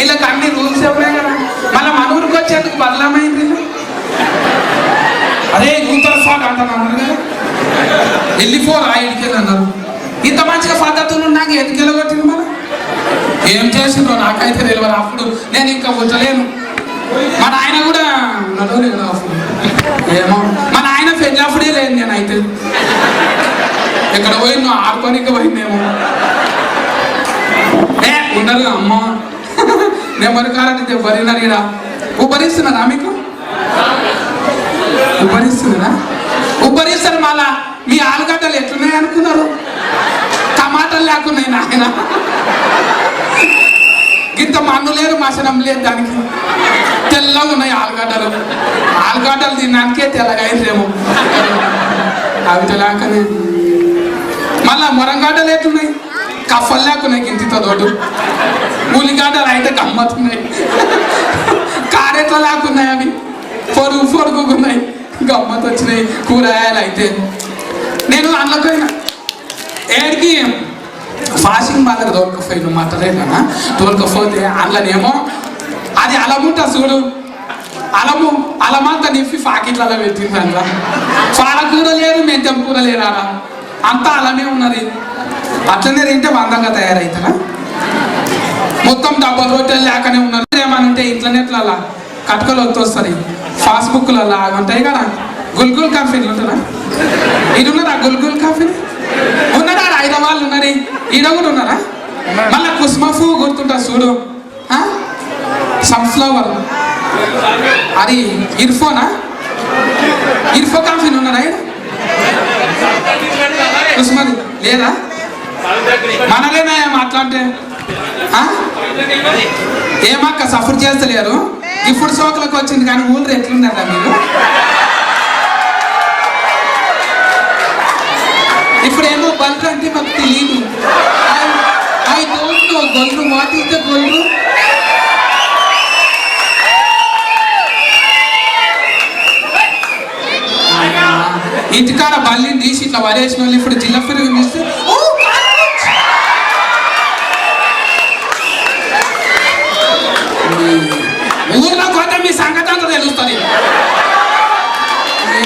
వీళ్ళకి అన్ని రూల్స్ ఉన్నాయి కదా. మళ్ళీ మన ఊరికి వచ్చేందుకు బదలమైంది అదే అరే నూతన స్వాట్ అంటున్నారు కదా. వెళ్ళిపోరా ఇంటికి అన్నారు. ఇంత మంచిగా పద్ధతులు ఉన్నాక ఎందుకు వెళ్ళగొట్టింది మనం ఏం చేసిందో నాకైతే తెలియదు అప్పుడు నేను ఇంకా ఉండలేను మన ఆయన కూడా నడవలేదు అప్పుడు. ఏమో. మన ఆయన పెళ్ళప్పుడే లేదు నేనైతే. ఎక్కడ పోయిందో ఆడుకోనికి పోయిందేమో. ఏ ఉండదు అమ్మ. నేను మరికాలంటే బరినరిరా ఉబ్బరిస్తున్నారా మీకు? ఉబ్బరిస్తున్నారా ఉబ్బరిస్తారు మళ్ళా మీ ఆలుగడ్డలు ఎట్లున్నాయి అనుకున్నారు? టమాటాలు లేకున్నాయి నాయన. ఇంత మన్ను లేదు మసనం లేదు దానికి. తెల్లగా ఉన్నాయి ఆలుగడ్డలు. ఆలుగడ్డలు తినడానికే తెల్లగా అయిందేమో అవి తెలాకనే మళ్ళా మొరంగడ్డలు ఎట్లున్నాయి? కఫలు లేకున్నాయి గింతితో తోడు. ఉల్లిగడ్డలు అయితే గమ్మత్తున్నాయి. కారెట్ల లేకున్నాయి అవి. పొరుగు పొరుగుకున్నాయి గమ్మత్ వచ్చినాయి. కూరగాయలు అయితే. నేను అందులోకైనా ఏడికి ఫాషింగ్ బాగా దొరకపోయిన మాట్లాడేనా దొరకపోతే అందులోనేమో అది అలముంటా చూడు. అలము అలమంతా నిప్పి పాకెట్లలో పెట్టింది అందులో. పాలకూర లేదు మెంతం కూర లేరా అలా అంతా అలమే ఉన్నది. అట్లనే తింటే మందంగా తయారవుతారా మొత్తం డబ్బా రొట్టెలు లేకనే ఉన్నారు. ఏమని ఉంటే ఇంటర్నెట్లలో కట్టుకలు వస్తుంది బుక్లు అవి ఉంటాయి కదా. గుల్గుల్ కాఫీలు ఉంటుందా? ఇది ఉన్నదా గుల్గుల్ కాఫీ ఉన్నారా ఆడ హైదరాబాద్ ఉన్నది. ఈడ కూడా ఉన్నారా? మళ్ళా కుస్మఫు గుర్తుంటా చూడు. సన్ఫ్లవర్. అది ఇర్ఫోనా? ఇర్ఫో కాఫీ ఉన్నారా కుస్మది లేదా? మనలేనా మాట్లాడితే? అట్లా అంటే ఆ? ఏమక్క సఫర్ చేస్తలేరు? ఇప్పుడు సోకలకు వచ్చింది కానీ ఊళ్ళో ఎట్లున్నారా మీరు? ఇప్పుడు ఏమో బల్లు అంటే మాకు తెలియదు ఐ డోంట్ నో గొల్లు వాట్ ఈస్ ద గొల్లు? ఇంటికాడ బల్లిని తీసి ఇట్లా వరేసిన వాళ్ళు ఇప్పుడు జిల్లా మీ సంగతి అంతా తెలుస్తుంది నేను.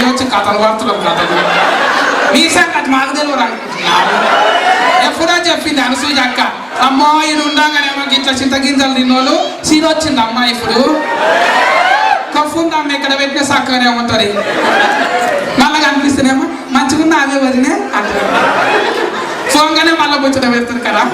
వచ్చి కథలు పడుతున్నాం కథలు. మీ సంగతి మాకు తెలియదు అనుకుంటున్నాను ఎప్పుడో చెప్పింది అనసూయ అక్క. అమ్మా ఇది ఉండగానేమో ఇట్లా చింతగింజలు తిన్నోళ్ళు. సీన్ వచ్చింది అమ్మాయి ఇప్పుడు. కఫుంది అమ్మ? ఇక్కడ పెట్టిన సక్కనే ఉంటుంది. మళ్ళీ కనిపిస్తున్నామో మంచిగా ఉన్న అవే వదిలే అంటారు. ఫోన్గానే మళ్ళీ ముచ్చట పెడతారు కదా.